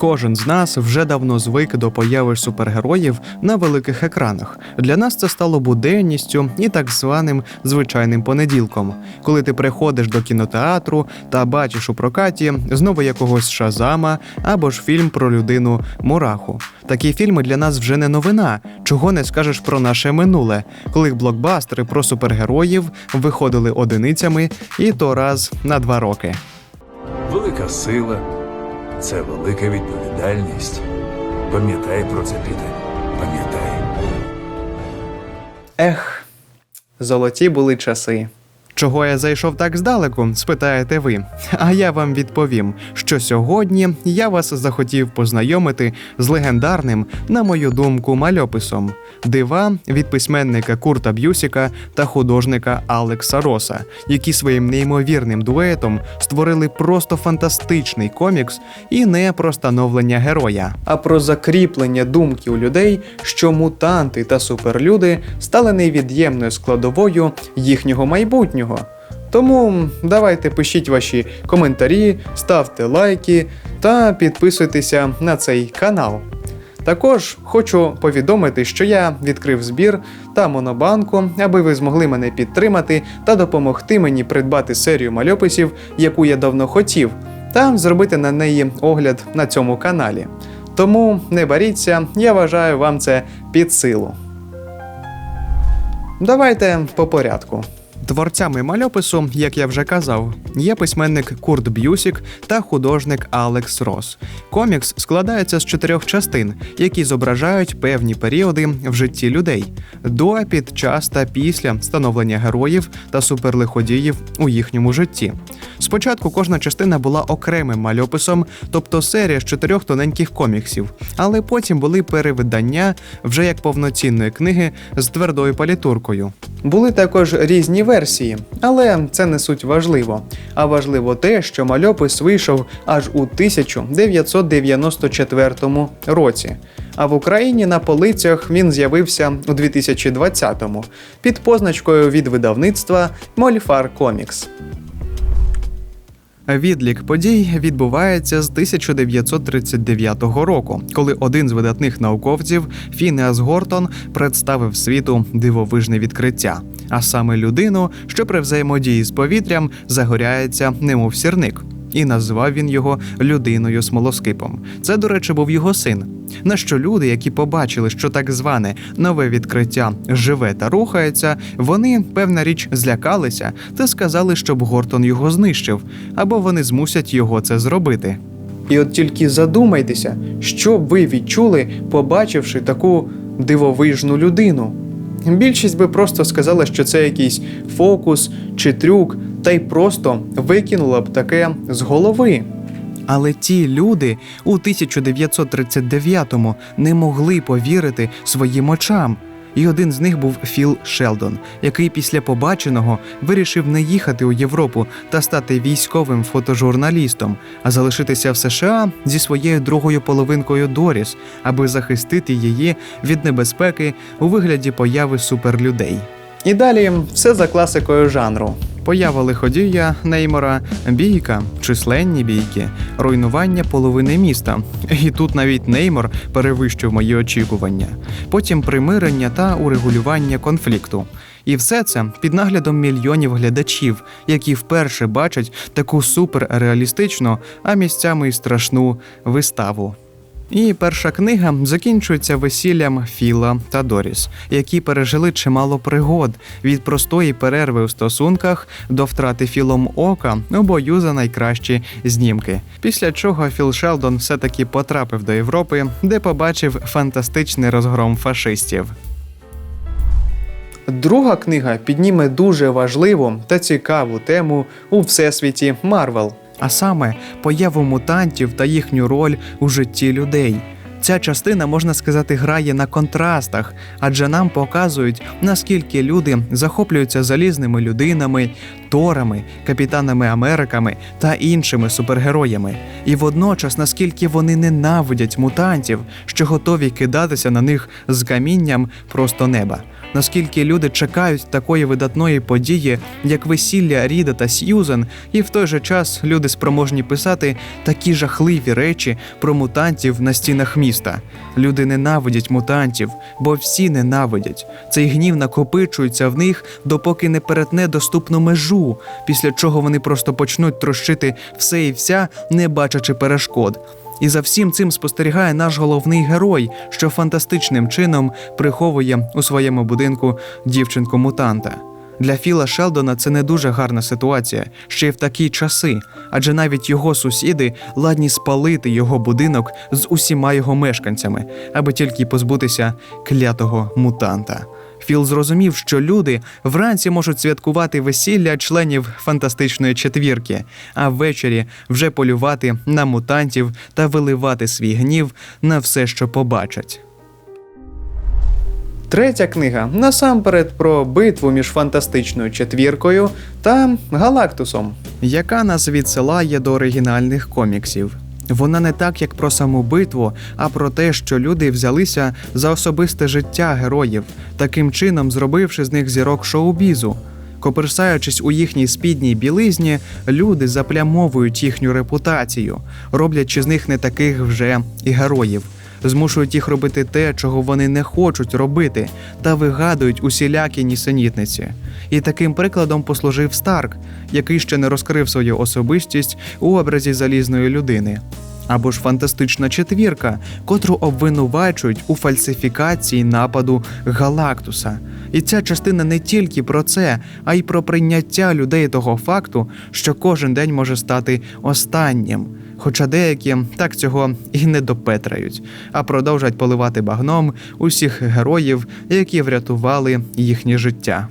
Кожен з нас вже давно звик до появи супергероїв на великих екранах. Для нас це стало буденністю і так званим звичайним понеділком, коли ти приходиш до кінотеатру та бачиш у прокаті знову якогось Шазама або ж фільм про людину Мураху. Такі фільми для нас вже не новина, чого не скажеш про наше минуле, коли блокбастери про супергероїв виходили одиницями і то раз на два роки. Велика сила це велика відповідальність. Пам'ятай про це, Піте. Пам'ятай. Ех, золоті були часи. Чого я зайшов так здалеку, спитаєте ви. А я вам відповім, що сьогодні я вас захотів познайомити з легендарним, на мою думку, мальописом дива від письменника Курта Б'юсіка та художника Алекса Роса, які своїм неймовірним дуетом створили просто фантастичний комікс і не про становлення героя, а про закріплення думки у людей, що мутанти та суперлюди стали невід'ємною складовою їхнього майбутнього. Тому давайте пишіть ваші коментарі, ставте лайки та підписуйтеся на цей канал. Також хочу повідомити, що я відкрив збір та монобанку, аби ви змогли мене підтримати та допомогти мені придбати серію мальописів, яку я давно хотів, та зробити на неї огляд на цьому каналі. Тому не боріться, я вважаю вам це під силу. Давайте по порядку. Творцями мальопису, як я вже казав, є письменник Курт Б'юсік та художник Алекс Рос. Комікс складається з чотирьох частин, які зображають певні періоди в житті людей до, під час та після становлення героїв та суперлиходіїв у їхньому житті. Спочатку кожна частина була окремим мальописом, тобто серія з чотирьох тоненьких коміксів, але потім були перевидання вже як повноцінної книги з твердою палітуркою. Були також різні версії, але це не суть важливо. А важливо те, що мальопис вийшов аж у 1994 році. А в Україні на полицях він з'явився у 2020-му під позначкою від видавництва Мольфар Комікс. Відлік подій відбувається з 1939 року, коли один з видатних науковців Фінеас Гортон представив світу дивовижне відкриття, а саме людину, що при взаємодії з повітрям загоряється, немов сірник. І назвав він його людиною смолоскипом. Це, до речі, був його син. На що люди, які побачили, що так зване нове відкриття живе та рухається, вони, певна річ, злякалися та сказали, щоб Гортон його знищив, або вони змусять його це зробити. І от тільки задумайтеся, що ви відчули, побачивши таку дивовижну людину. Більшість би просто сказала, що це якийсь фокус чи трюк, та й просто викинула б таке з голови. Але ті люди у 1939-му не могли повірити своїм очам. І один з них був Філ Шелдон, який після побаченого вирішив не їхати у Європу та стати військовим фотожурналістом, а залишитися в США зі своєю другою половинкою Доріс, аби захистити її від небезпеки у вигляді появи суперлюдей. І далі все за класикою жанру. Поява лиходія, Неймора, бійка, численні бійки, руйнування половини міста. І тут навіть Неймор перевищив мої очікування. Потім примирення та урегулювання конфлікту. І все це під наглядом мільйонів глядачів, які вперше бачать таку суперреалістичну, а місцями й страшну виставу. І перша книга закінчується весіллям Філа та Доріс, які пережили чимало пригод від простої перерви у стосунках до втрати Філом ока у бою за найкращі знімки. Після чого Філ Шелдон все-таки потрапив до Європи, де побачив фантастичний розгром фашистів. Друга книга підніме дуже важливу та цікаву тему у всесвіті Марвел, а саме появу мутантів та їхню роль у житті людей. Ця частина, можна сказати, грає на контрастах, адже нам показують, наскільки люди захоплюються залізними людинами, Торами, Капітанами Америками та іншими супергероями. І водночас, наскільки вони ненавидять мутантів, що готові кидатися на них з камінням просто неба. Наскільки люди чекають такої видатної події, як весілля Ріда та Сьюзен, і в той же час люди спроможні писати такі жахливі речі про мутантів на стінах міста. Люди ненавидять мутантів, бо всі ненавидять. Цей гнів накопичується в них, допоки не перетне доступну межу, після чого вони просто почнуть трощити все і вся, не бачачи перешкод. І за всім цим спостерігає наш головний герой, що фантастичним чином приховує у своєму будинку дівчинку-мутанта. Для Філа Шелдона це не дуже гарна ситуація, ще й в такі часи, адже навіть його сусіди ладні спалити його будинок з усіма його мешканцями, аби тільки позбутися клятого мутанта. Філ зрозумів, що люди вранці можуть святкувати весілля членів фантастичної четвірки, а ввечері вже полювати на мутантів та виливати свій гнів на все, що побачать. Третя книга насамперед про битву між фантастичною четвіркою та Галактусом, яка нас відсилає до оригінальних коміксів. Вона не так, як про саму битву, а про те, що люди взялися за особисте життя героїв, таким чином зробивши з них зірок шоу-бізу. Коперсаючись у їхній спідній білизні, люди заплямовують їхню репутацію, роблячи з них не таких вже і героїв, змушують їх робити те, чого вони не хочуть робити, та вигадують усілякі нісенітниці. І таким прикладом послужив Старк, який ще не розкрив свою особистість у образі залізної людини. Або ж фантастична четвірка, котру обвинувачують у фальсифікації нападу Галактуса. І ця частина не тільки про це, а й про прийняття людей того факту, що кожен день може стати останнім. Хоча деякі так цього і не допетрають, а продовжать поливати багном усіх героїв, які врятували їхнє життя.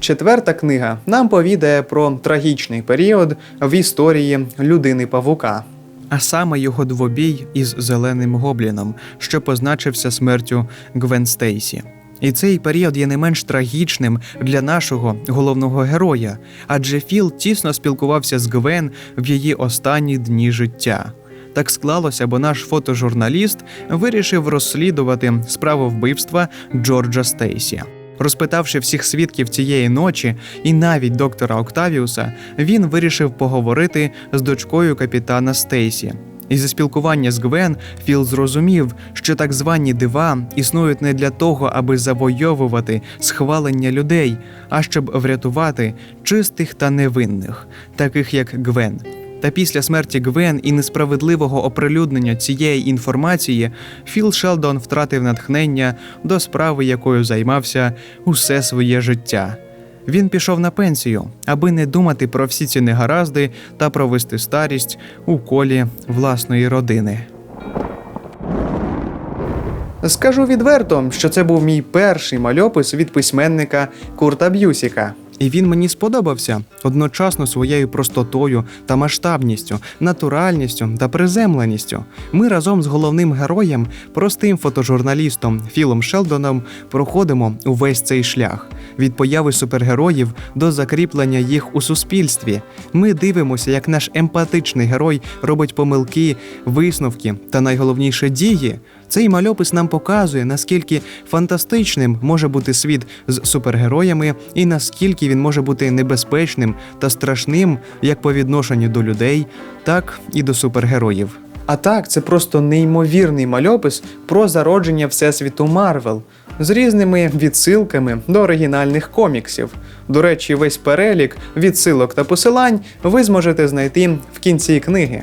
Четверта книга нам повідає про трагічний період в історії людини павука. А саме його двобій із зеленим гобліном, що позначився смертю Гвен Стейсі. І цей період є не менш трагічним для нашого головного героя, адже Філ тісно спілкувався з Гвен в її останні дні життя. Так склалося, бо наш фотожурналіст вирішив розслідувати справу вбивства Джорджа Стейсі. Розпитавши всіх свідків цієї ночі, і навіть доктора Октавіуса, він вирішив поговорити з дочкою капітана Стейсі. І зі спілкування з Гвен Філ зрозумів, що так звані дива існують не для того, аби завойовувати схвалення людей, а щоб врятувати чистих та невинних, таких як Гвен. Та після смерті Гвен і несправедливого оприлюднення цієї інформації Філ Шелдон втратив натхнення до справи, якою займався усе своє життя. Він пішов на пенсію, аби не думати про всі ці негаразди та провести старість у колі власної родини. Скажу відверто, що це був мій перший мальопис від письменника Курта Б'юсіка. І він мені сподобався одночасно своєю простотою та масштабністю, натуральністю та приземленістю. Ми разом з головним героєм, простим фотожурналістом Філом Шелдоном, проходимо увесь цей шлях від появи супергероїв до закріплення їх у суспільстві. Ми дивимося, як наш емпатичний герой робить помилки, висновки та найголовніше дії. Цей мальопис нам показує, наскільки фантастичним може бути світ з супергероями, і наскільки він може бути небезпечним та страшним як по відношенню до людей, так і до супергероїв. А так, це просто неймовірний мальопис про зародження Всесвіту Марвел з різними відсилками до оригінальних коміксів. До речі, весь перелік відсилок та посилань ви зможете знайти в кінці книги.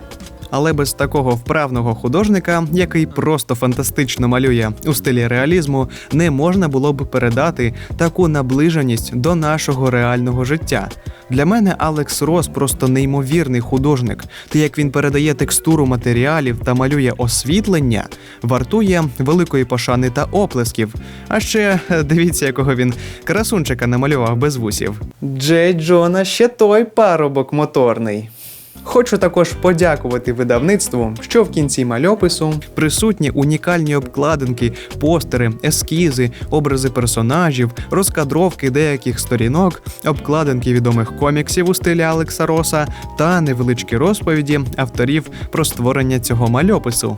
Але без такого вправного художника, який просто фантастично малює у стилі реалізму, не можна було б передати таку наближеність до нашого реального життя. Для мене Алекс Рос просто неймовірний художник. Те, як він передає текстуру матеріалів та малює освітлення, вартує великої пошани та оплесків. А ще е, дивіться, якого він красунчика намалював без вусів. Джей Джона ще той парубок моторний. Хочу також подякувати видавництву, що в кінці мальопису присутні унікальні обкладинки, постери, ескізи, образи персонажів, розкадровки деяких сторінок, обкладинки відомих коміксів у стилі Алекса Роса та невеличкі розповіді авторів про створення цього мальопису.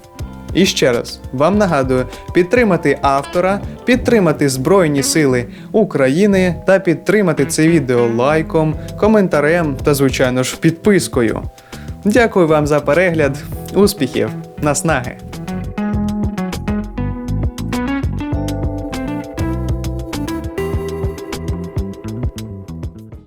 І ще раз вам нагадую підтримати автора, підтримати Збройні Сили України та підтримати це відео лайком, коментарем та, звичайно ж, підпискою. Дякую вам за перегляд, успіхів, наснаги!